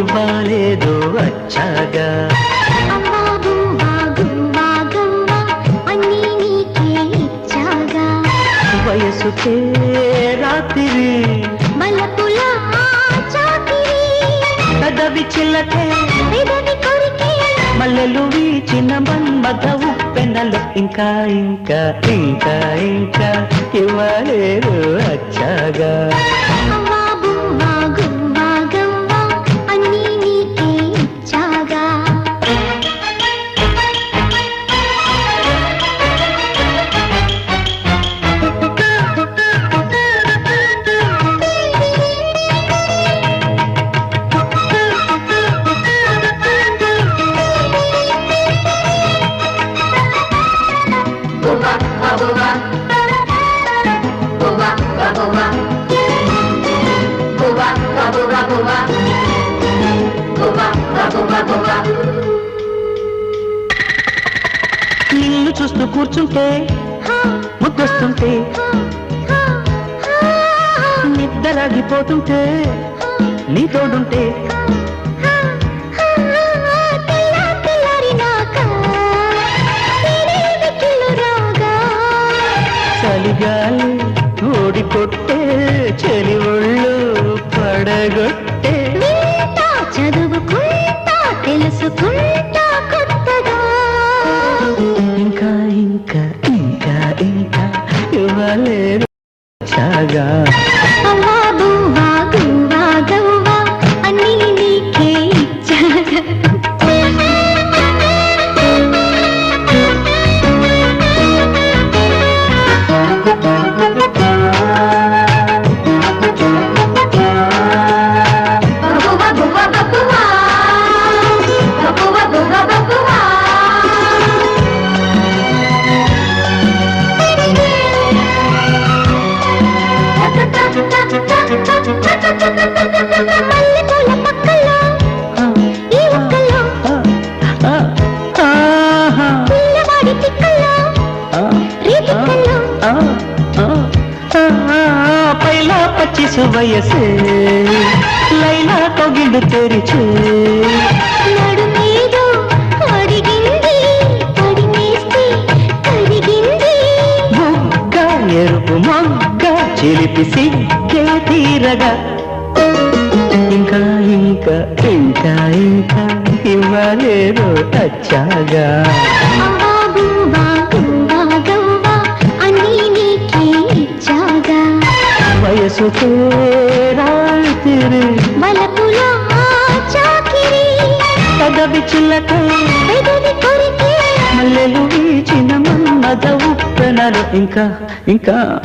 ఇవ్వాలేదో వచ్చాగా గువ్వా అన్నీ నీకే ఇచ్చాగా. వయసుకే రాత్రి. పెదవి చిల్లకే మల్లెలు వీచిన మన్మధ ఉప్పెనలు ఇంకా ఇంకా ఇంకా ఇంకా ఇవ్వలేరు వచ్చాగా నిన్ను చూస్తూ కూర్చుంటే ముద్దొస్తుంటే నిద్రలాగిపోతుంటే నీ తోడుంటే కొట్టే చలి ఒళ్ళు పడగొట్టే చదువుకుంటా తెలుసుకుంటా కొత్తగా. ఇంకా ఇంకా ఇంకా ఇంకా ఇవ్వలేరు చాగా. పచ్చిసు వయసే లైలా కొగిడు తెరిచే ఎరుపు మొగ్గ చిలిపి సిగ్గే తీరగా ఇంకా ఇంకా ఇంకా రాత్రి మలపుల చాకిరి. పదవి చిల్లక పెదవి కొరికే. మల్లెలు వీచిన మన్మద ఉప్పెనలు ఇంకా ఇంకా.